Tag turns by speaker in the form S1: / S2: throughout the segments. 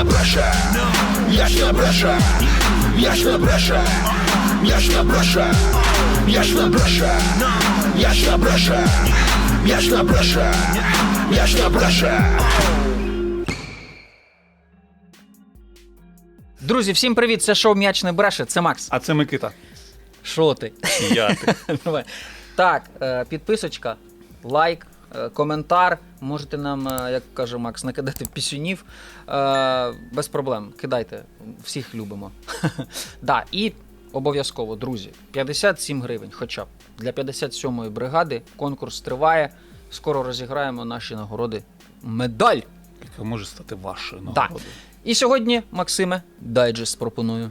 S1: не бреше, я ж не бреше, я ж не бреше, я ж не бреше, я ж не бреше, я ж не бреше, я ж не бреше, я ж не бреше.
S2: Друзі, всім привіт! Це шоу М'яч не бреше. Це Макс.
S3: А це Микита.
S2: Що ти?
S3: Я ти.
S2: Давай. Так, е, підписочка, лайк, коментар. Можете нам, е, як каже Макс, накидати пісюнів. Е, Без проблем. Кидайте. Всіх любимо. Да, і обов'язково, друзі, 57 гривень, хоча б для 57-ї бригади. Конкурс триває. Скоро розіграємо наші нагороди. Медаль.
S3: Яка може стати вашою нагородою.
S2: І сьогодні, Максиме, дайджест пропоную.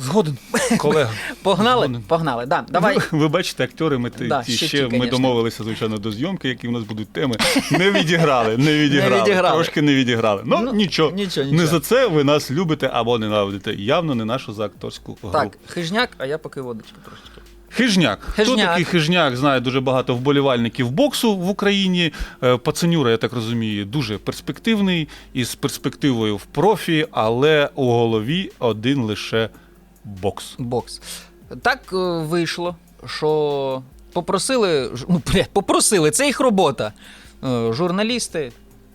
S3: Згоден, колега.
S2: Погнали?
S3: Згоден.
S2: Погнали. Да, давай.
S3: Ви, ви бачите, актори, ми ті-
S2: Да,
S3: ті
S2: ще
S3: ще,
S2: ті,
S3: ми
S2: конечно.
S3: домовилися, звичайно, до зйомки, які в нас будуть теми. Не відіграли, не відіграли.
S2: відіграли.
S3: Трошки не відіграли. Ну,
S2: Ну,
S3: нічого.
S2: нічого,
S3: Не
S2: нічого.
S3: за це ви нас любите або ненавидите. Явно не нашу за акторську гру.
S2: Так, хижняк, а я поки водички трошечки.
S3: Хижняк. Хто
S2: Хижняк.
S3: такий хижняк? Знає дуже багато вболівальників боксу в Україні. Е, Пацанюра, я так розумію, дуже перспективний із перспективою в профі, але у голові один лише бокс.
S2: Бокс. Так е, вийшло, що попросили, ж- ну, бля, попросили, це їх робота. е, Журналісти,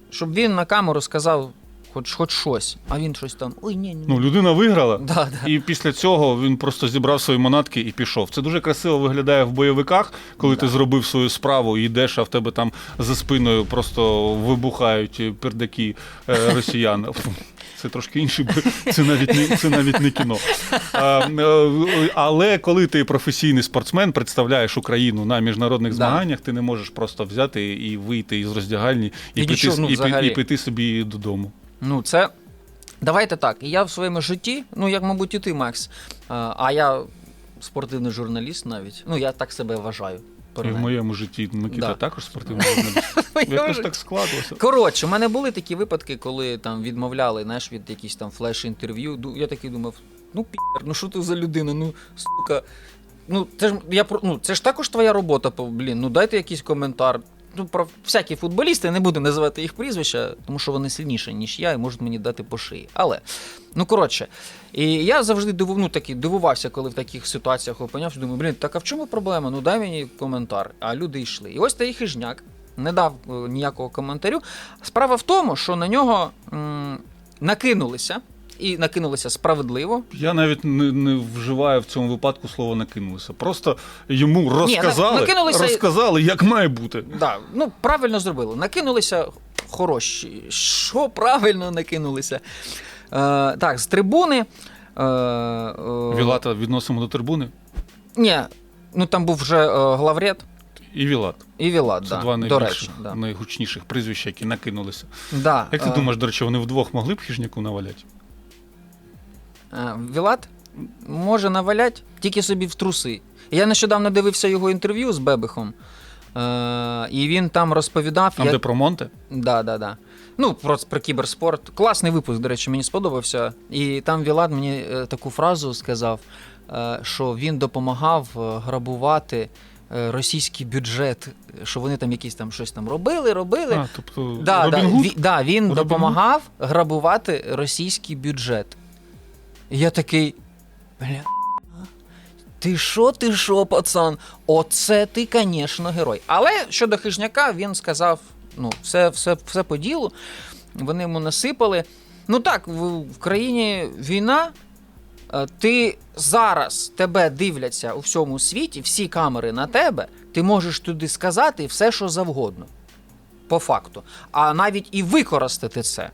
S2: щоб він на камеру сказав хоч, хоч щось, а він щось там. Ой, ні, ні.
S3: Ну, людина виграла.
S2: Да, да.
S3: І після цього він просто зібрав свої манатки і пішов. Це дуже красиво виглядає в бойовиках, коли ти зробив свою справу і йдеш, а в тебе там за спиною просто вибухають пердаки е, росіян. Це трошки інше, бо це навіть не це навіть не кіно. А, е, але коли ти професійний спортсмен, представляєш Україну на міжнародних змаганнях, ти не можеш просто взяти і вийти із роздягальні і,
S2: І
S3: піти,
S2: нічого, ну,
S3: і, і піти собі додому.
S2: Ну, це. Давайте так. Я в своєму житті, ну як, мабуть, і ти, Макс. А, а я спортивний журналіст навіть. Ну, я так себе вважаю.
S3: І в моєму житті Микита
S2: Да.
S3: також спортивний журналіст. Якось так складилося.
S2: Коротше, у мене були такі випадки, коли там відмовляли знаєш, від якісь там флеш-інтерв'ю. Ду- Я такий думав: ну пір, ну що ти за людина? Ну сука. Ну це ж я про ну це ж також твоя робота. по- Блін, ну дайте якийсь коментар. Ну, про всякі футболісти, я не буду називати їх прізвища, тому що вони сильніші, ніж я, і можуть мені дати по шиї. Але, ну коротше, і я завжди диву, ну, таки, дивувався, коли в таких ситуаціях опинявся. Думаю, блін, так а в чому проблема? Ну дай мені коментар. А люди йшли. І ось той хижняк не дав е, ніякого коментарю. Справа в тому, що на нього м, накинулися, і накинулися справедливо.
S3: Я навіть не, не вживаю в цьому випадку слово накинулися. Просто йому розказали,
S2: накинулися-
S3: розказали, як має бути.
S2: Да, ну правильно зробили. Накинулися хороші. Що правильно накинулися? Е, так, з трибуни. Е, е,
S3: Вілата відносимо до трибуни.
S2: Ні, ну там був вже е, главред
S3: І Вілат.
S2: і Вілат,
S3: Це
S2: да,
S3: два
S2: до речі. Да.
S3: найгучніших прізвища, які накинулися.
S2: Да,
S3: Як ти
S2: е,
S3: думаєш, до речі, вони вдвох могли б хижняку наваляти?
S2: Е, Вілат може навалять тільки собі в труси. Я нещодавно дивився його інтерв'ю з Бебихом, е, і він там розповідав.
S3: Там,
S2: як-
S3: де про Монте?
S2: Да, да, да. Ну, про, про кіберспорт. Класний випуск, до речі, мені сподобався. І там Вілат мені е, таку фразу сказав, що він допомагав грабувати російський бюджет, що вони там якісь там щось там робили, робили.
S3: А, тобто
S2: Да, да,
S3: Робін Гуд?
S2: ві- да, він допомагав грабувати російський бюджет. Я такий. Бля. Ти що, ти що, пацан? Оце ти, звісно, герой. Але щодо хижняка, він сказав: ну, все, все, все по ділу. Вони йому насипали. Ну так, в, в країні війна. е, Ти зараз тебе дивляться у всьому світі, всі камери на тебе, ти можеш туди сказати все, що завгодно по факту, а навіть і використати це.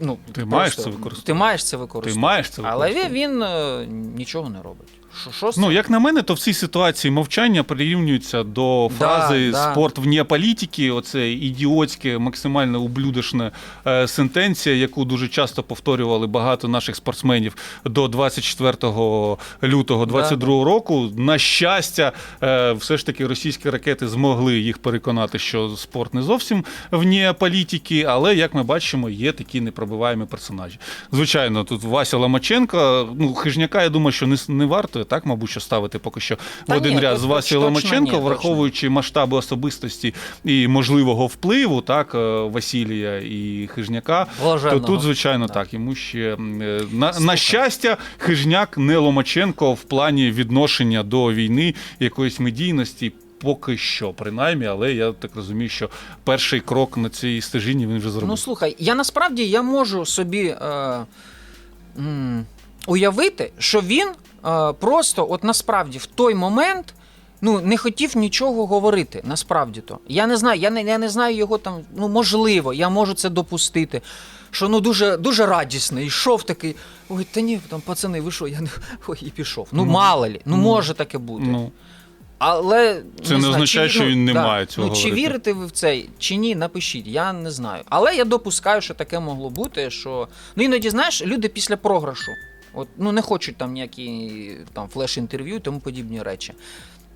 S2: Ну,
S3: Ти маєш це використовувати.
S2: Ти маєш це
S3: Ти
S2: використовувати.
S3: маєш це
S2: Але він,
S3: використовувати.
S2: він е, нічого не робить. Що
S3: Ну, як на мене, то в цій ситуації мовчання прирівнюється до фрази
S2: да.
S3: спорт вне політики. Оце ідіотське, максимально ублюдочна е, сентенція, яку дуже часто повторювали багато наших спортсменів до 24 лютого 22 року. На щастя, е, все ж таки російські ракети змогли їх переконати, що спорт не зовсім вне політики, але як ми бачимо, є такі непробиваємі персонажі. Звичайно, тут Вася Ломаченко, ну хижняка, я думаю, що не, не варто вартує так, мабуть, що ставити поки що в
S2: Та
S3: один
S2: ні,
S3: ряд з
S2: то-
S3: Ломаченко,
S2: ні,
S3: враховуючи масштаби особистості і можливого впливу, так, е, Василія і Хижняка. То тут, звичайно,
S2: Да.
S3: так. Йому ще е, на, на щастя, Хижняк не Ломаченко в плані відношення до війни, якоїсь медійності. Поки що, принаймні, але я так розумію, що перший крок на цій стежині він вже зробив.
S2: Ну слухай, я насправді я можу собі е, м, уявити, що він просто, от насправді, в той момент. Ну, не хотів нічого говорити, насправді то. Я не знаю, я не, я не знаю його там. Ну, можливо, я можу це допустити. Що ну дуже, дуже радісний, йшов такий. Ой, та ні, там пацани, ви що, я не. Ой, і пішов. Ну,
S3: Ну,
S2: мало лі, ну,
S3: ну,
S2: може таке бути.
S3: ну,
S2: Але
S3: Це не
S2: знаю,
S3: означає,
S2: чи-
S3: що
S2: ну,
S3: він не
S2: да.
S3: має цього
S2: Ну, чи вірите ви в це, чи ні, напишіть. Я не знаю. Але я допускаю, що таке могло бути. Що ну іноді знаєш, люди після програшу, от ну не хочуть там ніякі там флеш-інтерв'ю і тому подібні речі.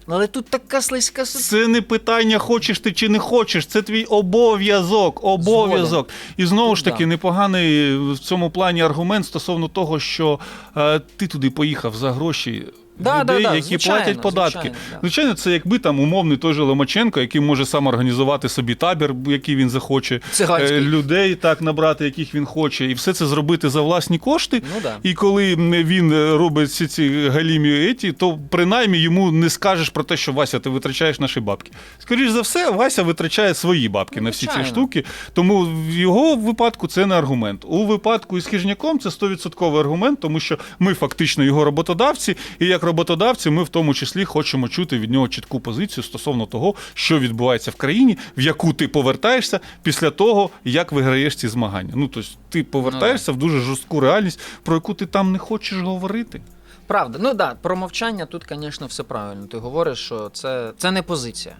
S2: Але тут така слизька.
S3: Це не питання, хочеш ти чи не хочеш. Це твій обов'язок. Обов'язок. І знову ж таки,
S2: да.
S3: непоганий в цьому плані аргумент стосовно того, що е, ти туди поїхав за гроші.
S2: Да, да,
S3: людей,
S2: да,
S3: які
S2: звичайно,
S3: платять податки.
S2: звичайно, да.
S3: Звичайно, це якби там умовний той же Ломаченко, який може сам організувати собі табір, який він захоче,
S2: Циганський.
S3: е, людей так набрати, яких він хоче, і все це зробити за власні кошти.
S2: Ну да.
S3: І коли він е, робить всі ці галімі еті, то принаймні йому не скажеш про те, що Вася, ти витрачаєш наші бабки. Скоріше за все, Вася витрачає свої бабки
S2: Ну,
S3: на всі ці штуки. Тому в його випадку це не аргумент. У випадку із хижняком це 100% аргумент, тому що ми фактично його роботодавці, і як роботодавці, ми в тому числі хочемо чути від нього чітку позицію стосовно того, що відбувається в країні, в яку ти повертаєшся після того, як виграєш ці змагання. Ну тобто ти повертаєшся в дуже жорстку реальність, про яку ти там не хочеш говорити.
S2: Правда, ну так, да, про мовчання тут, звісно, все правильно. Ти говориш, що це, це не позиція.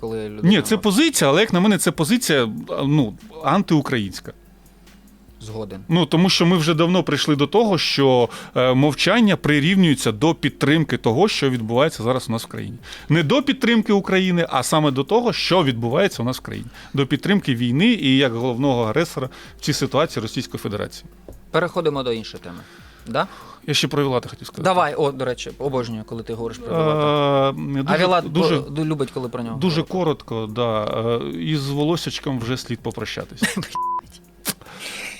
S2: Коли людина
S3: Ні, це позиція, але як на мене, це позиція ну, антиукраїнська.
S2: Згоден.
S3: Ну тому що ми вже давно прийшли до того, що е, мовчання прирівнюється до підтримки того, що відбувається зараз у нас в країні. Не до підтримки України, а саме до того, що відбувається у нас в країні, до підтримки війни і як головного агресора в цій ситуації Російської Федерації.
S2: Переходимо до іншої теми. Да?
S3: Я ще про Вілата хотів сказати.
S2: Давай, о, до речі, обожнюю, коли ти говориш про Вілата.
S3: Е,
S2: а Вілат
S3: дуже,
S2: дуже... любить, коли про нього.
S3: Дуже
S2: говорять.
S3: коротко, да. Е, Із волосячком вже слід попрощатись.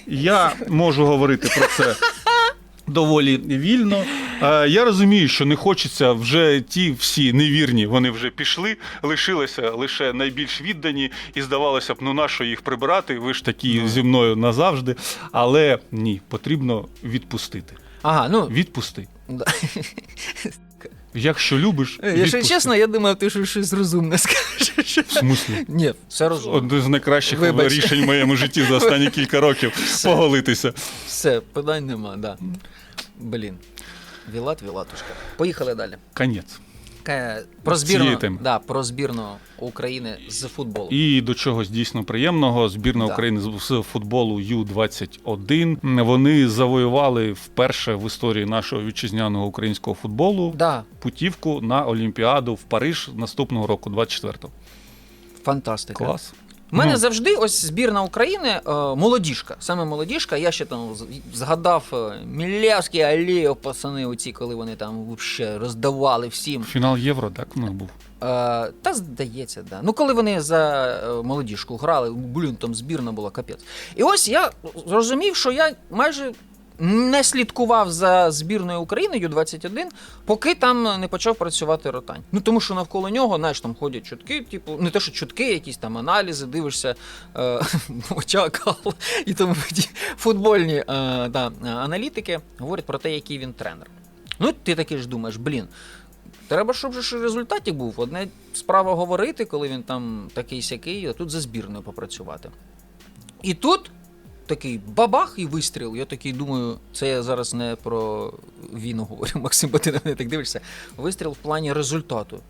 S3: Я можу говорити про це доволі вільно. Е, Я розумію, що не хочеться вже ті всі невірні, вони вже пішли, лишилися лише найбільш віддані, і здавалося б, ну на що їх прибирати? Ви ж такі
S2: Ну.
S3: зі мною назавжди. Але ні, потрібно відпустити.
S2: Ага, ну.
S3: Відпусти. Якщо любиш,
S2: Якщо
S3: відпусти.
S2: чесно, я думав, ти щось- щось розумне скажеш.
S3: В смислі?
S2: Ні, все розумно.
S3: Одне з найкращих
S2: Вибач.
S3: рішень в моєму житті за останні кілька років
S2: Все.
S3: поголитися.
S2: Все, питань нема, да. Блін. Вілат, Вілатушка. Поїхали далі.
S3: Конець.
S2: Е, Про
S3: збірну, цієї теми.
S2: да, про збірну України з футболу.
S3: І до чогось дійсно приємного. Збірна
S2: Да.
S3: України з з футболу Ю-21. Вони завоювали вперше в історії нашого вітчизняного українського футболу
S2: Да,
S3: путівку на Олімпіаду в Париж наступного року, 24-го.
S2: фантастика.
S3: Клас.
S2: У мене
S3: Ну.
S2: завжди ось збірна України е, молодіжка. Саме молодіжка. Я ще там з- згадав е, Мілявський, Алєєв, пацани, оці, коли вони там вообще роздавали всім.
S3: Фінал Євро, так у них був.
S2: Е, та здається, да. Ну, коли вони за е, молодіжку грали, блін, там збірна була капець. І ось я зрозумів, що я майже не слідкував за збірною України Ю-21, поки там не почав працювати ротань. Ну тому що навколо нього, знаєш, там ходять чутки, типу, не те, що чутки, якісь там аналізи, дивишся е, Мочакал і тому футбольні е, аналітики говорять про те, який він тренер. Ну, ти таки ж думаєш, блін. Треба, щоб ж результатик був. Одне справа говорити, коли він там такий сякий, а тут за збірною попрацювати. І тут такий бабах і вистріл. Я такий думаю, це я зараз не про війну говорю, Максим, бо ти на мене так дивишся. Вистріл в плані результату.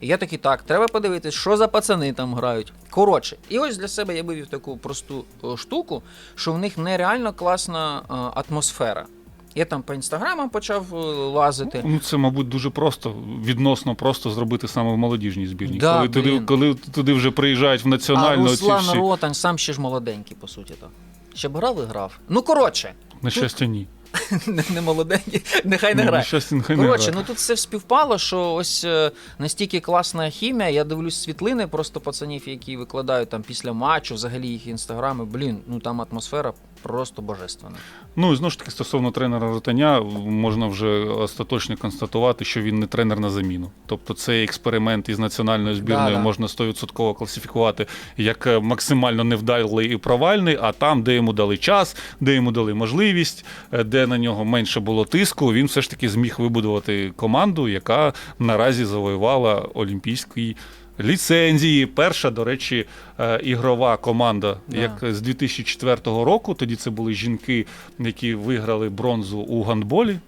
S2: І я такий, так, треба подивитись, що за пацани там грають. Коротше, і ось для себе я вивів таку просту е, штуку, що в них нереально класна е, атмосфера. Я там по інстаграмам почав е, лазити.
S3: Ну, це, мабуть, дуже просто, відносно просто зробити саме в молодіжній збірні.
S2: Да,
S3: коли, туди, коли туди вже приїжджають в національну оці
S2: Руслан
S3: всі.
S2: Ротань сам ще ж молоденький, по суті. то. Ще б грав і грав. Ну, коротше,
S3: На щастя, ні.
S2: не, не молоденький, нехай не
S3: не
S2: грає.
S3: не
S2: Коротше, ну тут все співпало, що ось е, настільки класна хімія. Я дивлюсь світлини просто пацанів, які викладають там після матчу, взагалі їх інстаграми. Блін, ну там атмосфера просто божественна.
S3: Ну і знову ж таки, стосовно тренера Ротаня, можна вже остаточно констатувати, що він не тренер на заміну. Тобто цей експеримент із національною збірною
S2: Да-да.
S3: можна 100% класифікувати як е, максимально невдалий і провальний, а там, де йому дали час, де йому дали можливість, е, де на нього менше було тиску, він все ж таки зміг вибудувати команду, яка наразі завоювала олімпійський. Ліцензії, перша, до речі, е, ігрова команда,
S2: Да.
S3: як з 2004 року. Тоді це були жінки, які виграли бронзу у гандболі.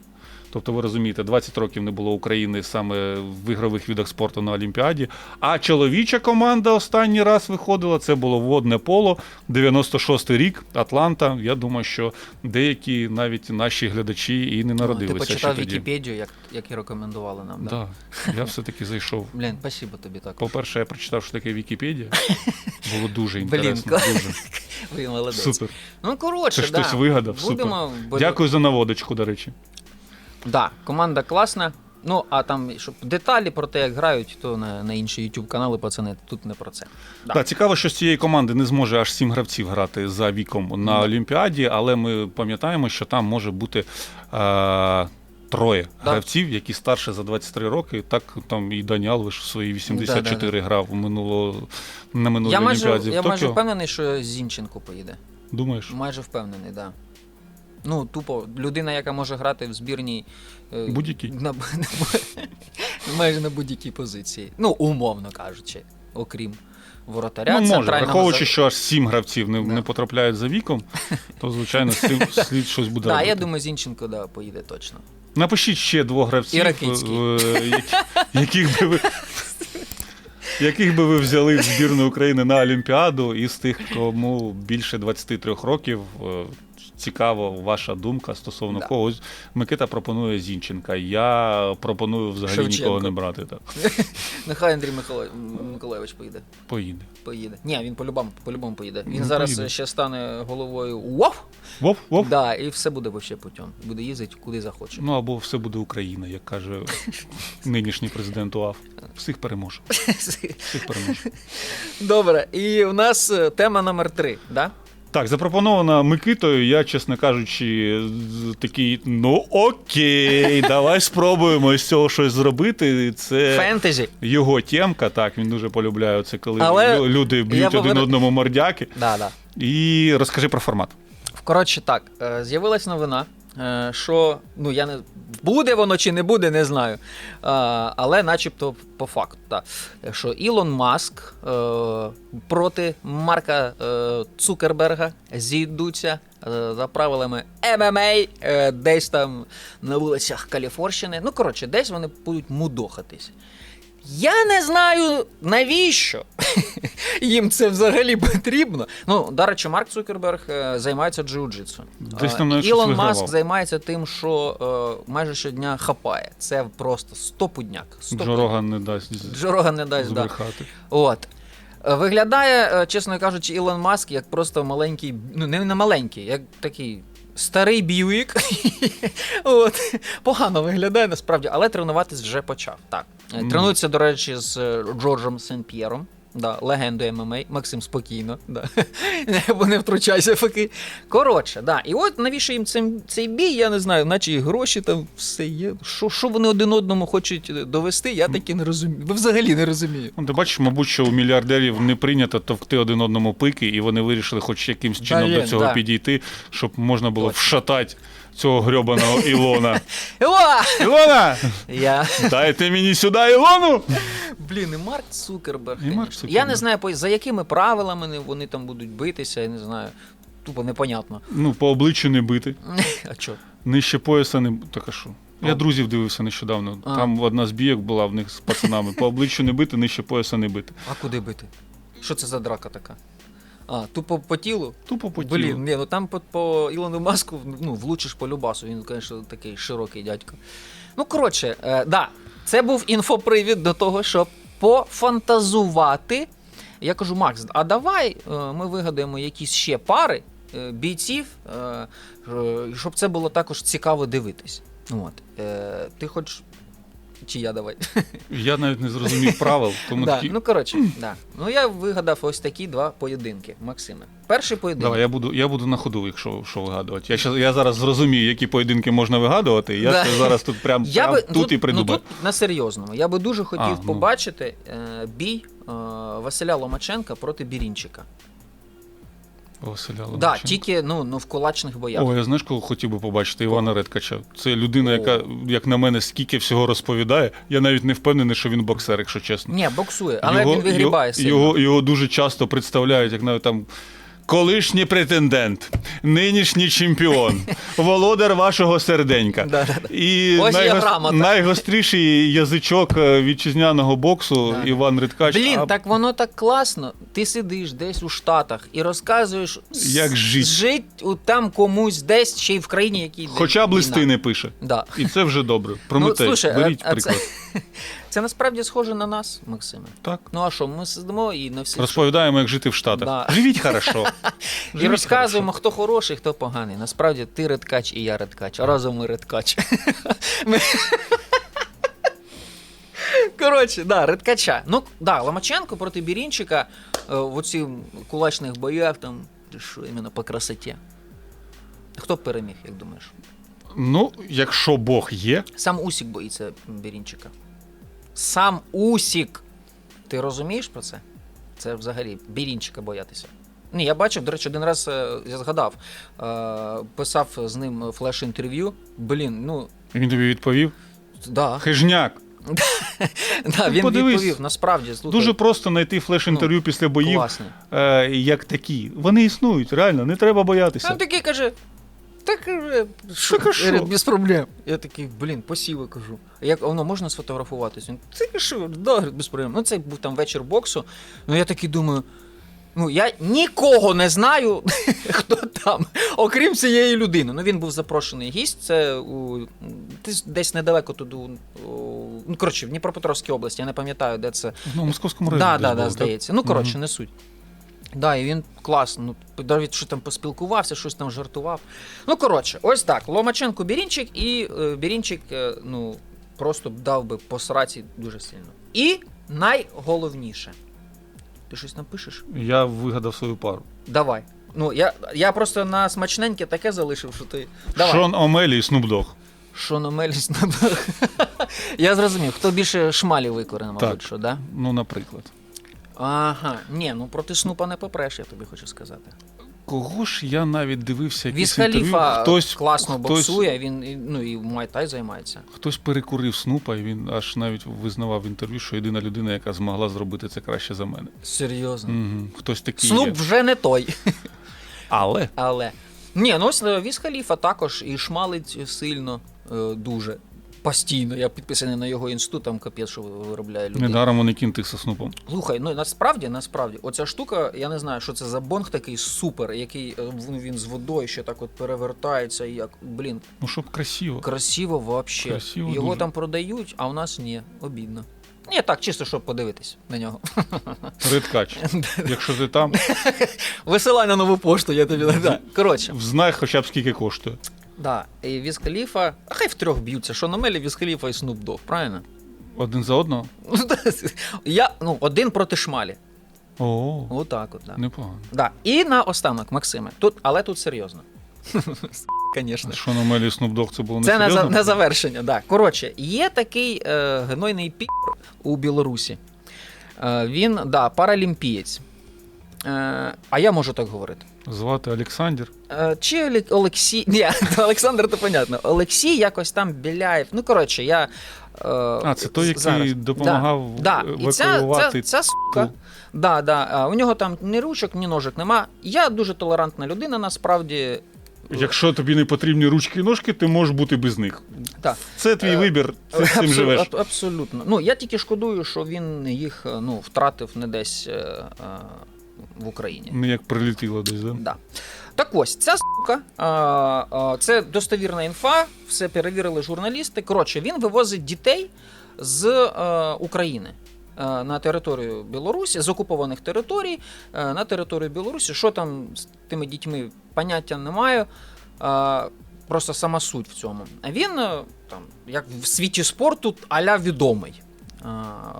S3: Тобто, ви розумієте, 20 років не було України саме в ігрових видах спорту на Олімпіаді. А чоловіча команда останній раз виходила. Це було водне поло, 96-й рік, Атланта. Я думаю, що деякі навіть наші глядачі і не
S2: Ну,
S3: народилися.
S2: ти почитав. Вікіпедію, як, як і рекомендували нам. Да?
S3: Да, я все-таки зайшов.
S2: Блін, спасибо тобі так.
S3: По-перше, я прочитав, що таке Вікіпедія. Було дуже інтересно.
S2: клас.
S3: Дуже.
S2: Ви молодець.
S3: Супер.
S2: Ну коротше,
S3: Це
S2: да.
S3: хтось вигадав.
S2: Будемо
S3: Супер. Дякую за наводочку, до речі.
S2: Да, команда класна. Ну, а там, щоб деталі про те, як грають, то на, на інші YouTube канали, пацани, тут не про це. Да.
S3: Так, цікаво, що з цієї команди не зможе аж сім гравців грати за віком на
S2: Да.
S3: Олімпіаді, але ми пам'ятаємо, що там може бути. Е- Троє
S2: Да.
S3: гравців, які старше за 23 роки. Так там і Дані Алвиш в свої 84 грав минуло на минулій
S2: Я майже,
S3: Олімпіаді.
S2: я майже впевнений, що Зінченко поїде.
S3: Думаєш?
S2: Майже впевнений, так. Да. Ну, тупо, людина, яка може грати в збірній. е,
S3: Будь-якій.
S2: На, майже на будь-якій позиції. Ну, умовно кажучи, окрім воротаря.
S3: Ну, може, враховуючи, що аж сім гравців не,
S2: Да.
S3: не потрапляють за віком, то звичайно з цим слід щось буде
S2: Да, я думаю, Зінченко да, поїде точно.
S3: Напишіть ще двох гравців, е, які- яких би ви. Яких би ви взяли в збірну України на Олімпіаду із тих, кому більше 23 років? Цікаво ваша думка стосовно
S2: Да.
S3: когось. Микита пропонує Зінченка. Я пропоную взагалі
S2: Шевченко.
S3: нікого не брати. Так.
S2: Нехай Андрій Миколай... Миколайович поїде.
S3: Поїде.
S2: Поїде. Ні, він по-любому, по-любому поїде. Він
S3: Ну,
S2: зараз
S3: поїде.
S2: ще стане головою УОВ,
S3: Вов, вов.
S2: да, і все буде вообще путем. Буде їздити куди захоче.
S3: Ну або все буде Україна, як каже нинішній президент УАФ. Всіх переможе. Всіх переможе.
S2: Добре, і у нас е, тема номер три, да?
S3: Так, запропонована Микитою. Я, чесно кажучи, такий, ну окей, давай спробуємо з цього щось зробити. Це
S2: Фентезі.
S3: його темка. Так, він дуже полюбляє це, коли
S2: Але
S3: люди б'ють один
S2: повер-
S3: одному мордяки.
S2: Да, да.
S3: І розкажи про формат.
S2: Коротше, так, е, з'явилась новина, що ну я не буде воно чи не буде, не знаю. Е, Але начебто по факту, так. Що Ілон Маск е, проти Марка е, Цукерберга зійдуться е, за правилами ММА е, десь там на вулицях Каліфорщини. Ну, коротше, десь вони будуть мудохатись. Я не знаю, навіщо їм це взагалі потрібно. Ну, до речі, Марк Цукерберг е, займається джиу-джитсу. Ілон Маск займається тим, що е, майже щодня хапає. Це просто стопудняк. стопудняк.
S3: Джорога не дасть з-
S2: Джорога не дасть, да. От. Е, Виглядає, чесно кажучи, Ілон Маск як просто маленький, ну не, не маленький, як такий старий Бьюік. От. Погано виглядає насправді, але тренуватись вже почав. Так. Тренується, до речі, з е, Джорджем Сен-П'єром. Да, легендою ММА, Максим спокійно, да. бо не втручайся поки. Коротше, да. І от навіщо їм цей, цей бій, я не знаю, наче і гроші там все є. Що, що вони один одному хочуть е, довести, я таки не розумію. Ви взагалі не розумію.
S3: Ну, ти бачиш, мабуть, що у мільярдерів не прийнято товкти один одному пики, і вони вирішили хоч якимсь чином
S2: Блін,
S3: до цього
S2: да.
S3: підійти, щоб можна було
S2: Точно.
S3: вшатати цього грьобаного Ілона. Ілона!
S2: Я.
S3: Дайте мені сюди Ілону!
S2: Блін, і Марк Цукерберг.
S3: І Марк. Цукерберг.
S2: Я не знаю, по- за якими правилами вони- вони там будуть битися, я не знаю. Тупо непонятно.
S3: Ну, по обличчю не бити.
S2: А чо?
S3: Нижче пояса не так а що? Я
S2: А.
S3: друзів дивився нещодавно.
S2: А.
S3: Там одна з бійок була в них з пацанами. По обличчю не бити, нижче пояса не бити.
S2: А куди бити? Що це за драка така? А, тупо по тілу?
S3: Тупо по тілу.
S2: Блін, ні, ну там по, по Ілону Маску ну, влучиш по любасу. Він, звісно, такий широкий дядько. Ну, коротше, е, да, це був інфопривід до того, щоб пофантазувати. Я кажу, Макс, а давай е, ми вигадаємо якісь ще пари, е, бійців, е, е, щоб це було також цікаво дивитись. От. Е, Ти хочеш. Чи я давай?
S3: Я навіть не зрозумів правил, тому
S2: Да,
S3: такі...
S2: ну коротше, да. Ну я вигадав ось такі два поєдинки, Максиме. Перший поєдинок.
S3: Давай, я буду, я буду на ходу, якщо що вигадувати. Я, щас, я зараз зрозумію, які поєдинки можна вигадувати. Я
S2: Да.
S3: зараз тут прям,
S2: Я
S3: прям
S2: би
S3: тут і
S2: ну, тут на серйозному. Я би дуже хотів
S3: А, ну.
S2: побачити е, бій е, Василя Ломаченка проти Бірінчика.
S3: Василя
S2: Да,
S3: Ломаченка.
S2: тільки ну, ну в кулачних боях.
S3: О, я знаєш, кого хотів би побачити Івана Редкача. Це людина, яка, як на мене, скільки всього розповідає. Я навіть не впевнений, що він боксер, якщо чесно.
S2: Ні, боксує, але він вигрібає сильно.
S3: Його, його дуже часто представляють, як навіть там. Колишній претендент, нинішній чемпіон, володар вашого серденька. І
S2: Ось є грамота.
S3: найгостріший язичок е, вітчизняного боксу Іван Редкач.
S2: Блін, так воно так класно. Ти сидиш десь у Штатах і розказуєш,
S3: Як жить.
S2: жить там комусь десь, ще й в країні, якій
S3: Хоча б листи не пише. І це вже добре. Прометей,
S2: Ну, слушай, а-
S3: беріть приклад.
S2: Це, насправді схоже на нас, Максиме.
S3: Так.
S2: Ну а що, ми сидимо і на всі
S3: Розповідаємо, як жити в Штатах.
S2: Да.
S3: Живіть хорошо.
S2: І
S3: Живіть
S2: розказуємо, хто хороший, хто поганий. Насправді ти редкач і я редкач. Разом ми редкач. Ми- Коротше, да, редкача. Ну, да, Ломаченко проти Бірінчика е, в оці кулачних боях, там, що, іменно по красоті. Хто б переміг, як думаєш?
S3: Ну, якщо Бог є,
S2: Сам Усік боїться Бірінчика. Сам Усік. Ти розумієш про це? Це взагалі Бірінчика боятися. Ні, я бачив, до речі, один раз е, я згадав, е, писав з ним флеш-інтерв'ю. Блін, ну,
S3: він тобі відповів.
S2: да,
S3: Хижняк.
S2: да він
S3: подивись.
S2: відповів, насправді, слухай,
S3: Дуже просто знайти флеш-інтерв'ю після боїв, е, як такі. Вони існують, реально, не треба боятися.
S2: Він такий каже. Так, каже, що? Говорить, без проблем. Я такий, блін, посіви кажу. А Як воно можна сфотографуватись? Він, це що, да, без проблем. Ну, це був там вечір боксу. Ну я такий думаю. Ну, я нікого не знаю, хто там, окрім цієї людини. Ну, він був запрошений гість. Це у, десь- недалеко туди. Ну, коротше, в Дніпропетровській області, я не пам'ятаю, де це.
S3: Ну, в московському районі.
S2: Да, да, да, здається. Ну, коротше, не суть. Да, і він класно. Ну, навіть що там поспілкувався, щось там жартував. Ну, коротше, ось так. Ломаченко Бірінчик, і е, Бірінчик, е, ну, просто дав би по сраці дуже сильно. І найголовніше. Ти щось напишеш?
S3: Я вигадав свою пару.
S2: Давай. Ну, я, я просто на смачненьке таке залишив, що ти. Давай.
S3: Шон Омелі і Снуп Дог.
S2: Шон Меліс Я зрозумів, хто більше шмалів викорено, мабуть,
S3: Так.
S2: що, да?
S3: Ну, наприклад.
S2: Ага. Ні, ну проти снупа не попреш, я тобі хочу сказати.
S3: Кого ж я навіть дивився якісь
S2: Віз
S3: інтерв'ю, хтось,
S2: класно
S3: хтось,
S2: боксує, він і- ну і в Муай-Тай займається.
S3: Хтось перекурив Снупа, і він аж навіть визнавав в інтерв'ю, що єдина людина, яка змогла зробити це краще за мене.
S2: Серйозно.
S3: Угу. Хтось такий
S2: Снуп
S3: є.
S2: вже не той.
S3: Але
S2: Але. Ні, ну ось е, Віз Халіфа також і шмалить сильно, е, дуже. Постійно. Я підписаний на його інститут, там капець, що виробляє людина.
S3: недаром вони кінтих со Снупом.
S2: Слухай, ну насправді, насправді, оця штука, я не знаю, що це за бонг такий супер, який е, він з водою ще так от перевертається, і як, блін,
S3: Ну, щоб красиво.
S2: красиво вообще.
S3: Красиво
S2: Його
S3: дуже.
S2: там продають, а у нас ні. Обідно. Ні, так, чисто, щоб подивитись на нього.
S3: Редкач. Якщо ти там,
S2: Висилай на нову пошту, я тобі да. Коротше,
S3: знай хоча б скільки коштує.
S2: Да. І Віз Халіфа, а хай втрьох б'ються, що на мелі Віз Халіфа і Снуп Дог, правильно?
S3: Один за одного?
S2: Я, ну, один проти шмалі.
S3: О,
S2: Отак от, да.
S3: непогано.
S2: да. І на останок, Максиме. Тут, але тут серйозно. Звісно.
S3: Що на Мелі Снуп Дог це було не
S2: Це на, на завершення. Да. Коротше, є такий е, гнойний пі у Білорусі. Е, він, да, паралімпієць. Е, а я можу так говорити.
S3: Звати Олександр.
S2: Е, чи Оле- Олексій. Ні, Олександр, то понятно. Олексій якось там Біляєв. Ну, коротше, я. Е,
S3: А, це той, який
S2: зараз.
S3: допомагав
S2: да, да. І ця, ця,
S3: евакуювати
S2: ця сука. Да, да. У нього там ні ручок, ні ножок нема. Я дуже толерантна людина, насправді.
S3: Якщо тобі не потрібні ручки і ножки, ти можеш бути без них.
S2: Так.
S3: Це твій вибір, ти з цим живеш.
S2: аб- Абсолютно. Ну, я тільки шкодую, що він їх ну, втратив не десь в Україні.
S3: Не як прилетіло десь, да?
S2: Да. Так ось, ця сука, а, а, це достовірна інфа, все перевірили журналісти. Коротше, він вивозить дітей з е, України. е, на територію Білорусі, з окупованих територій е, на територію Білорусі. Що там з тими дітьми, поняття не маю. Е, Просто сама суть в цьому. А Він там, як в світі спорту, аля відомий.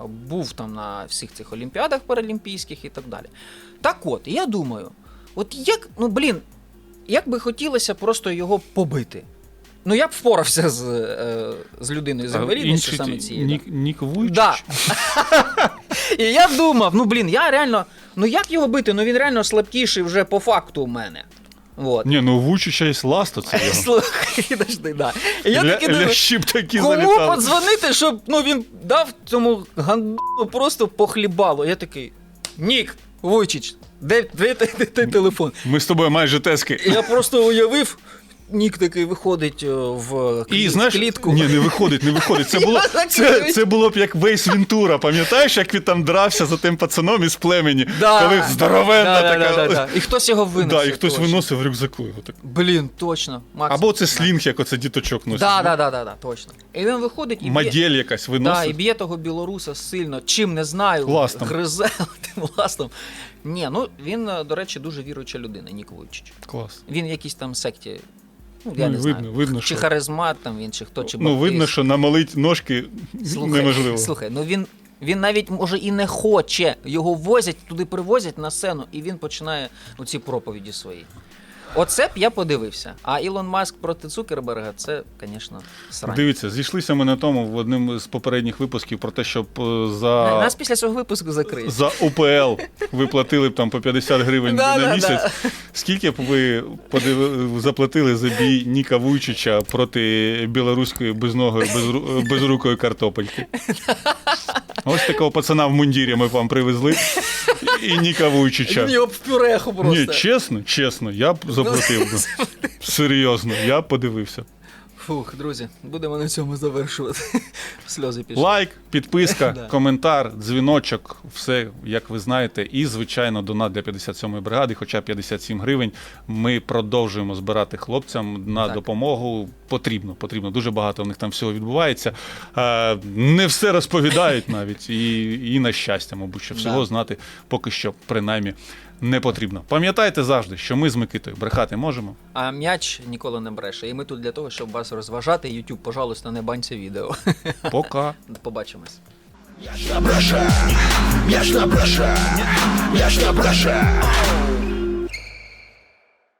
S2: Був там на всіх цих олімпіадах паралімпійських і так далі. Так от, я думаю, от як, ну блін, як би хотілося просто його побити. Ну я б впорався з, е, з людиною з інвалідністю саме цією.
S3: Нік, Нік Вуйчич?
S2: Да. І я думав, ну блін, я реально, ну як його бити? Ну він реально слабкіший вже по факту у мене. Вот.
S3: Ні, ну у Вуйчича є ласта, це.
S2: Слухай, подожди, да. Я
S3: Ля,
S2: таки думаю,
S3: лящі такі
S2: кому
S3: залітали.
S2: подзвонити, щоб ну, він дав цьому ганду просто по хлібалу. Я такий, Нік, Войчич, де, де, де, де, де телефон?
S3: Ми з тобою майже тески.
S2: Я просто уявив, Нік такий виходить е, в клі-
S3: І знаєш,
S2: клітку.
S3: ні, не виходить, не виходить. Це було, це, це було б як Вейс Вентура. Пам'ятаєш, як він там дрався за тим пацаном із племені?
S2: Да.
S3: Коли здоровенна
S2: да,
S3: така.
S2: Да, да, да. І хтось його винесе.
S3: Да, і хтось
S2: точно.
S3: виносив в рюкзаку його так.
S2: Блін, точно. Макс.
S3: Або це слінг, як оце діточок носить.
S2: Да, да, да, да, да, точно. І він виходить і б'є,
S3: Мадєль якась
S2: да,
S3: виносить.
S2: і б'є того білоруса сильно. Чим не знаю,
S3: Ластом.
S2: гризе тим ластом. Ні, ну він, е, до речі, дуже віруюча людина, Нік Вуйчич.
S3: Клас.
S2: Він в якійсь там секті. Ну,
S3: Ну,
S2: не
S3: видно,
S2: знаю.
S3: видно,
S2: чи
S3: що-
S2: харизмат там він, чи хто, чи
S3: Ну,
S2: баптист.
S3: видно, що намалить ножки
S2: Слухай,
S3: неможливо.
S2: Слухай, ну він, він навіть може і не хоче. Його возять, туди привозять на сцену, і він починає оці проповіді свої. Оце б я подивився. А Ілон Маск проти Цукерберга це, звісно, срань.
S3: Дивіться, зійшлися ми на тому в одним з попередніх випусків про те, щоб е, за.
S2: Нас після цього випуску закриють.
S3: За УПЛ ви платили б там по 50 гривень на місяць. Скільки б ви подиви- заплатили за бій Ніка Вуйчича проти білоруської безногої, безру- безрукої картопельки? Ось такого пацана в мундірі ми вам привезли. І Ніка Вуйчича.
S2: Він його в пюреху просто.
S3: Ні, чесно, чесно, я б заплатив. Серйозно, я подивився.
S2: Фух, друзі, будемо на цьому завершувати. Сльози пішли.
S3: Лайк, підписка, коментар, дзвіночок, все як ви знаєте. І, звичайно, донат для 57-ї бригади, хоча 57 гривень. Ми продовжуємо збирати хлопцям на
S2: Так.
S3: допомогу. Потрібно, потрібно. Дуже багато в них там всього відбувається. Е, не все розповідають навіть, і, і на щастя, мабуть, що всього знати поки що принаймні не потрібно. Пам'ятайте завжди, що ми з Микитою брехати можемо.
S2: А м'яч ніколи не бреше. І ми тут для того, щоб вас розважати. Ютуб, пожалуйста, не баньте відео.
S3: Пока.
S2: Побачимось.
S1: М'яч на бреше, м'яч на бреше, м'яч на бреше.